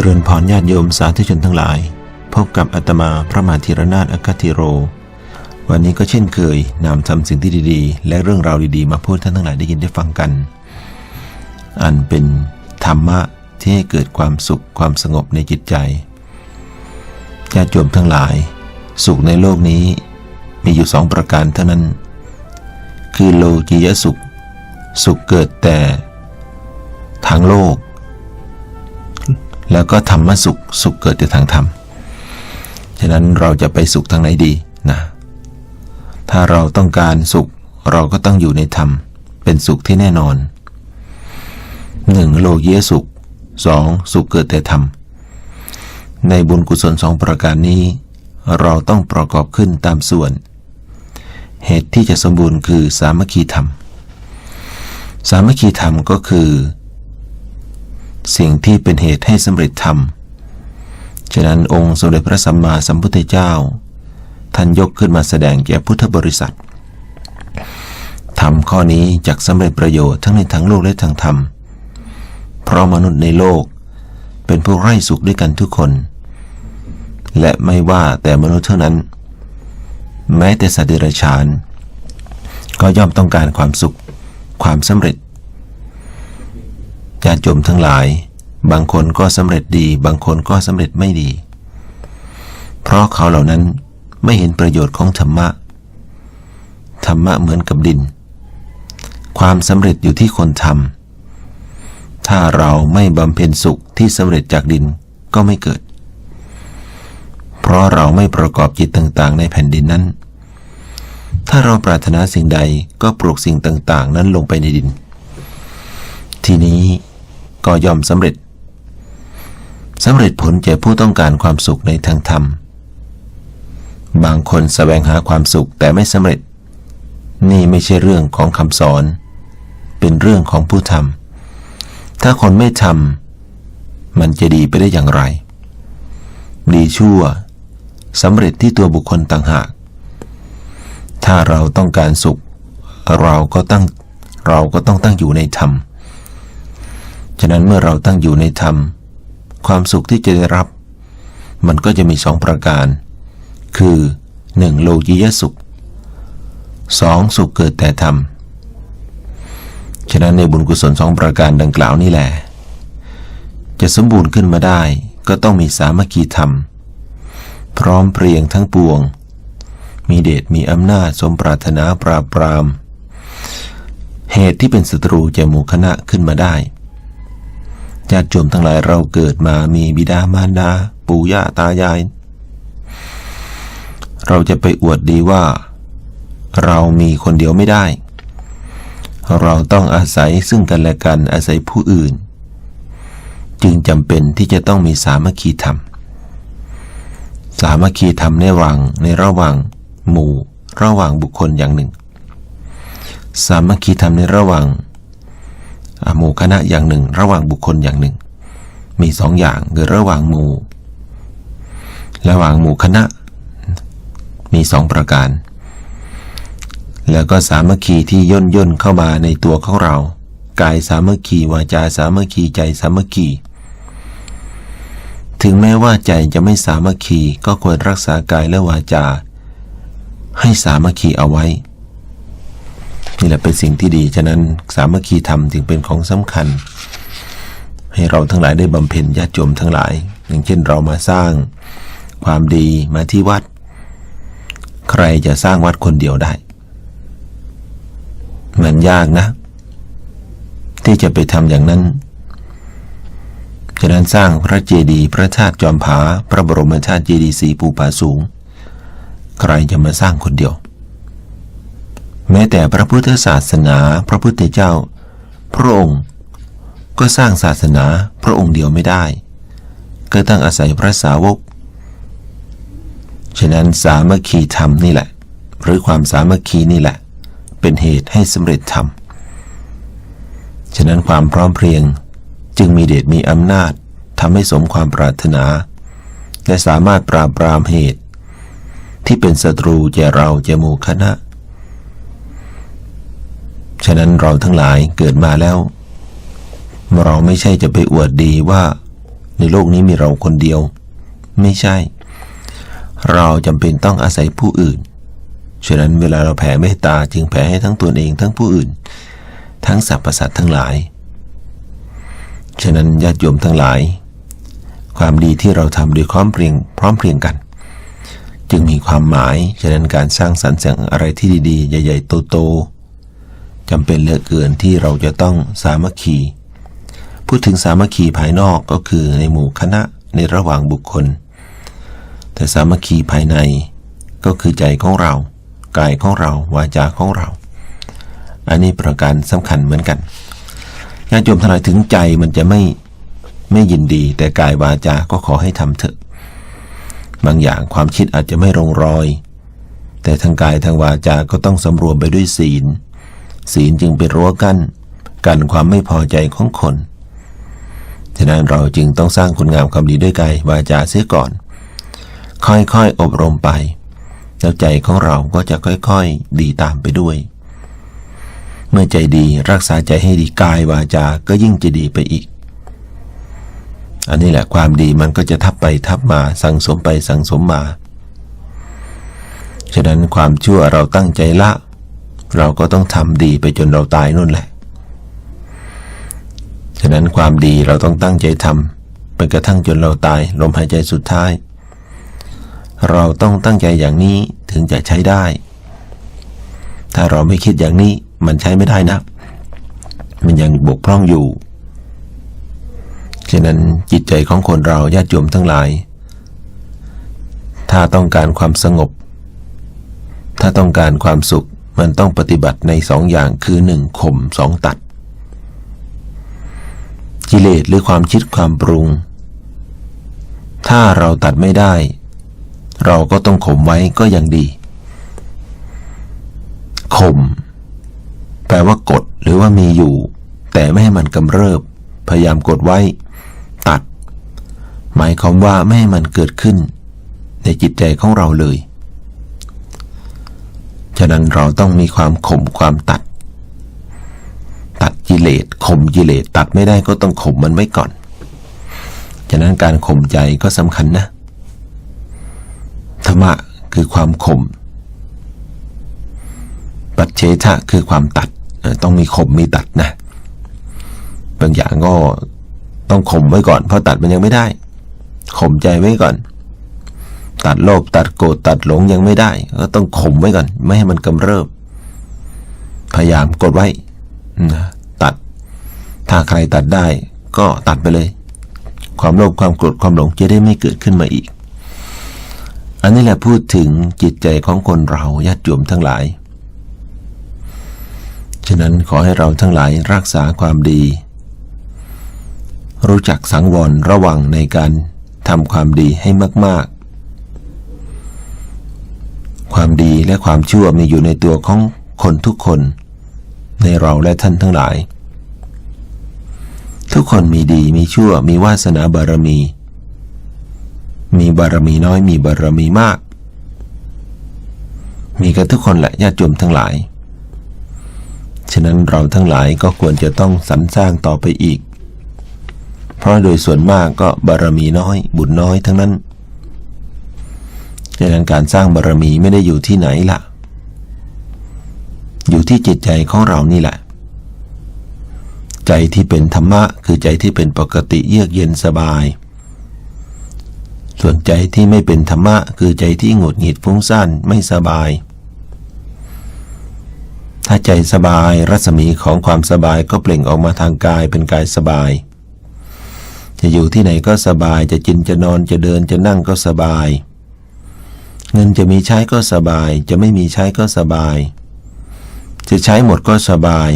จริญพรญาติโยมสาธุชนทั้งหลาย พบกับอาตมาพระมหาธีรนาถอคติโร วันนี้ก็เช่นเคยนำทำสิ่งที่ดีๆ และเรื่องราวดีๆ มาพูดท่านทั้งหลายได้ยินได้ฟังกัน อันเป็นธรรมะที่ให้เกิดความสุขความสงบในจิตใจญาติโยมทั้งหลาย สุขในโลกนี้มีอยู่สองประการเท่านั้น คือโลกียสุข สุขเกิดแต่ทางโลก แล้วก็ธรรมสุขสุขเกิดแต่ทางธรรม ฉะนั้นเราจะไปสุขทางไหนดีนะถ้าเราต้องการสุขเราก็ต้องอยู่ในธรรม เป็นสุขที่แน่นอนหนึ่งโลกียสุขสองสุขเกิดแต่ธรรม ในบุญกุศลสองประการนี้ เราต้องประกอบขึ้นตามส่วน เหตุที่จะสมบูรณ์คือสามัคคีธรรม สามัคคีธรรมก็คือ สิ่งที่เป็นเหตุให้สำเร็จธรรม ฉะนั้นองค์สมเด็จพระสัมมาสัมพุทธเจ้า ท่านยกขึ้นมาแสดงแก่พุทธบริษัทธรรมข้อนี้จักสำเร็จประโยชน์ทั้งในทางโลกและทางธรรม เพราะมนุษย์ในโลกเป็นผู้ไร้สุขด้วยกันทุกคน และไม่ว่าแต่มนุษย์เท่านั้น แม้แต่สัตว์เดรัจฉาน ก็ย่อมต้องการความสุข ความสำเร็จ ญาติโยมทั้งหลาย บางคนก็สำเร็จดี บางคนก็สำเร็จไม่ดี เพราะเขาเหล่านั้นไม่เห็นประโยชน์ของธรรมะ ธรรมะเหมือนกับดิน ความสำเร็จอยู่ที่คนทำถ้าเราไม่บำเพ็ญสุขที่สำเร็จจากดินก็ไม่เกิด เพราะเราไม่ประกอบจิตต่างๆ ในแผ่นดินนั้น ถ้าเราปรารถนาสิ่งใดก็ปลูกสิ่งต่างๆ นั้นลงไปในดิน ทีนี้ ก็ย่อมสำเร็จสำเร็จผลแก่ผู้ต้องการความสุขในทางธรรม บางคนแสวงหาความสุขแต่ไม่สำเร็จ นี่ไม่ใช่เรื่องของคำสอน เป็นเรื่องของผู้ทำถ้าคนไม่ทำมันจะดีไปได้อย่างไร ดีชั่วสำเร็จที่ตัวบุคคลต่างหาก ถ้าเราต้องการสุข เราก็ตั้งเราก็ต้องตั้งอยู่ในธรรม ฉะนั้นเมื่อเราตั้งอยู่ในธรรม ความสุขที่จะได้รับ มันก็จะมีสองประการ คือ 1. โลกียสุข 2. สุขเกิดแต่ธรรม ฉะนั้นในบุญกุศลสองประการดังกล่าวนี่แหละ จะสมบูรณ์ขึ้นมาได้ก็ต้องมีสามัคคีธรรม พร้อมเพรียงทั้งปวง มีเดชมีอำนาจสมปรารถนาปราบปราม เหตุที่เป็นศัตรูแก่หมู่คณะขึ้นมาได้ ญาติโยมทั้งหลายเราเกิดมามีบิดามารดา ปู่ย่าตายาย เราจะไปอวดดีว่า เรามีคนเดียวไม่ได้ เราต้องอาศัยซึ่งกันและกันอาศัยผู้อื่น จึงจำเป็นที่จะต้องมีสามัคคีธรรม สามัคคีธรรมในระหว่างในระหว่างหมู่ระหว่างบุคคลอย่างหนึ่ง สามัคคีธรรมในระหว่าง หมู่คณะอย่างหนึ่ง ระหว่างบุคคลอย่างหนึ่ง มีสองอย่างคือระหว่างหมู่ ระหว่างหมู่คณะ มีสองประการ แล้วก็สามัคคีที่ย่นย่นเข้ามาในตัวของเรา กายสามัคคีวาจาสามัคคีใจสามัคคีถึงแม้ว่าใจจะไม่สามัคคีก็ควรรักษากายและวาจา ให้สามัคคีเอาไว้ นี่แหละเป็นสิ่งที่ดี ฉะนั้นสามัคคีธรรมจึงเป็นของสำคัญ ให้เราทั้งหลายได้บำเพ็ญญาติโยมทั้งหลาย อย่างเช่นเรามาสร้างความดีมาที่วัด ใครจะสร้างวัดคนเดียวได้ มันยากนะ ที่จะไปทำอย่างนั้น ฉะนั้นสร้างพระเจดีย์พระธาตุจอมผา พระบรมธาตุเจดีย์สีภูผาสูง ใครจะมาสร้างคนเดียว แม้แต่พระพุทธศาสนาพระพุทธเจ้า พระองค์ก็สร้างศาสนาพระองค์เดียวไม่ได้ ก็ต้องอาศัยพระสาวก ฉะนั้นสามัคคีธรรมนี่แหละ หรือความสามัคคีนี่แหละ เป็นเหตุให้สำเร็จธรรม ฉะนั้นความพร้อมเพรียงจึงมีเดชมีอำนาจทำให้สมความปรารถนา และสามารถปราบปรามเหตุ ที่เป็นศัตรูแก่เราแก่หมู่คณะ ฉะนั้นเราทั้งหลายเกิดมาแล้ว เราไม่ใช่จะไปอวดดีว่า ในโลกนี้มีเราคนเดียว ไม่ใช่ เราจำเป็นต้องอาศัยผู้อื่น ฉะนั้นเวลาเราแผ่เมตตาจึงแผ่ให้ทั้งตัวเองทั้งผู้อื่น ทั้งสรรพสัตว์ทั้งหลาย ฉะนั้นญาติโยมทั้งหลาย ความดีที่เราทำโดยพร้อมเพรียงพร้อมเพรียงกันจึงมีความหมาย ฉะนั้นการสร้างสรรค์สิ่งอะไรที่ดีๆ ใหญ่ ๆ โตๆ จำเป็นเหลือเกินที่เราจะต้องสามัคคี พูดถึงสามัคคีภายนอกก็คือในหมู่คณะในระหว่างบุคคล แต่สามัคคีภายในก็คือใจของเรา กายของเรา วาจาของเรา อันนี้ประการสำคัญเหมือนกันญาติโยมทั้งหลายถึงใจมันจะไม่ไม่ยินดี แต่กายวาจา ก็ขอให้ทำเถอะ บางอย่างความคิดอาจจะไม่ลงรอย แต่ทางกายทางวาจาก็ต้องสำรวมไปด้วยศีล ศีลจึงเป็นรั้วกั้นกันความไม่พอใจของคน ฉะนั้นเราจึงต้องสร้างคุณงามความดีด้วยกายวาจาเสียก่อน ค่อยๆอบรมไป แล้วใจของเราก็จะค่อยๆดีตามไปด้วย เมื่อใจดีรักษาใจให้ดีกายวาจาก็ยิ่งจะดีไปอีก อันนี้แหละความดีมันก็จะทับไปทับมาสั่งสมไปสั่งสมมา ฉะนั้นความชั่วเราตั้งใจละ เราก็ต้องทำดีไปจนเราตายนู่นแหละ ฉะนั้นความดีเราต้องตั้งใจทำไปกระทั่งจนเราตายลมหายใจสุดท้าย เราต้องตั้งใจอย่างนี้ถึงจะใช้ได้ ถ้าเราไม่คิดอย่างนี้มันใช้ไม่ได้นะ มันยังบกพร่องอยู่ ฉะนั้นจิตใจของคนเราญาติโยมทั้งหลาย ถ้าต้องการความสงบ ถ้าต้องการความสุข มันต้องปฏิบัติในสองอย่างคือหนึ่งข่มสองตัด กิเลสหรือความคิดความปรุง ถ้าเราตัดไม่ได้ เราก็ต้องข่มไว้ก็ยังดีข่มแปลว่ากดหรือว่ามีอยู่ แต่ไม่ให้มันกำเริบ พยายามกดไว้ ตัด หมายความว่าไม่ให้มันเกิดขึ้น ในจิตใจของเราเลย ฉะนั้นเราต้องมีความข่มความตัด ตัดกิเลสข่มกิเลสตัดไม่ได้ก็ต้องข่มมันไว้ก่อน ฉะนั้นการข่มใจก็สำคัญนะ ธรรมะคือความข่มปัจเฉทะคือความตัดต้องมีข่มมีตัดนะ บางอย่างก็ต้องข่มไว้ก่อน เพราะตัดมันยังไม่ได้ข่มใจไว้ก่อน ตัดโลภตัดโกรธตัดหลงยังไม่ได้ ก็ต้องข่มไว้ก่อน ไม่ให้มันกำเริบ พยายามกดไว้นะตัด ถ้าใครตัดได้ ก็ตัดไปเลย ความโลภความโกรธความหลงจะได้ไม่เกิดขึ้นมาอีก อันนี้แหละพูดถึงจิตใจของคนเราญาติโยมทั้งหลาย ฉะนั้นขอให้เราทั้งหลายรักษาความดี รู้จักสังวรระวังในการทำความดีให้มาก ๆ ความดีและความชั่วมีอยู่ในตัวของคนทุกคน ในเราและท่านทั้งหลาย ทุกคนมีดีมีชั่วมีวาสนาบารมี มีบารมีน้อยมีบารมีมาก มีกันทุกคนแหละญาติโยมทั้งหลาย ฉะนั้นเราทั้งหลายก็ควรจะต้องสรรสร้างต่อไปอีก เพราะโดยส่วนมากก็บารมีน้อย บุญน้อยทั้งนั้น ฉะนั้นการสร้างบารมีไม่ได้อยู่ที่ไหนล่ะ อยู่ที่จิตใจของเรานี่แหละ ใจที่เป็นธรรมะคือใจที่เป็นปกติเยือกเย็นสบาย ส่วนใจที่ไม่เป็นธรรมะคือใจที่หงุดหงิดฟุ้งซ่านไม่สบาย ถ้าใจสบายรัศมีของความสบายก็เปล่งออกมาทางกายเป็นกายสบายจะอยู่ที่ไหนก็สบาย จะกินจะนอนจะเดินจะนั่งก็สบาย เงินจะมีใช้ก็สบาย จะไม่มีใช้ก็สบาย จะใช้หมดก็สบาย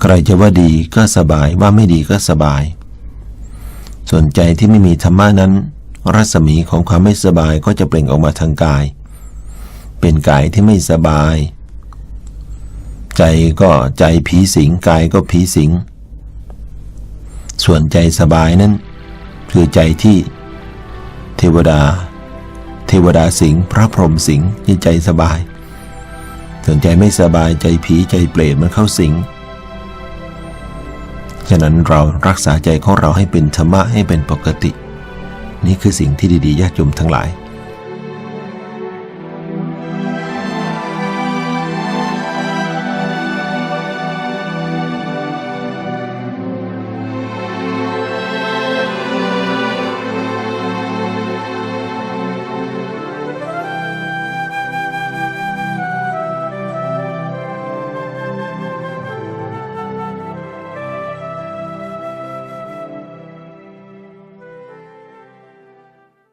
ใครจะว่าดีก็สบายว่าไม่ดีก็สบาย ส่วนใจที่ไม่มีธรรมะนั้น รัศมีของความไม่สบายก็จะเปล่งออกมาทางกาย เป็นกายที่ไม่สบาย ใจก็ใจผีสิงกายก็ผีสิง ส่วนใจสบายนั้น คือใจที่เทวดา เทวดาสิงพระพรหมสิงที่ใจสบายส่วนใจไม่สบายใจผีใจเปรตมันเข้าสิงฉะนั้นเรารักษาใจของเราให้เป็นธรรมะให้เป็นปกติ นี่คือสิ่งที่ดีๆญาติโยมทั้งหลาย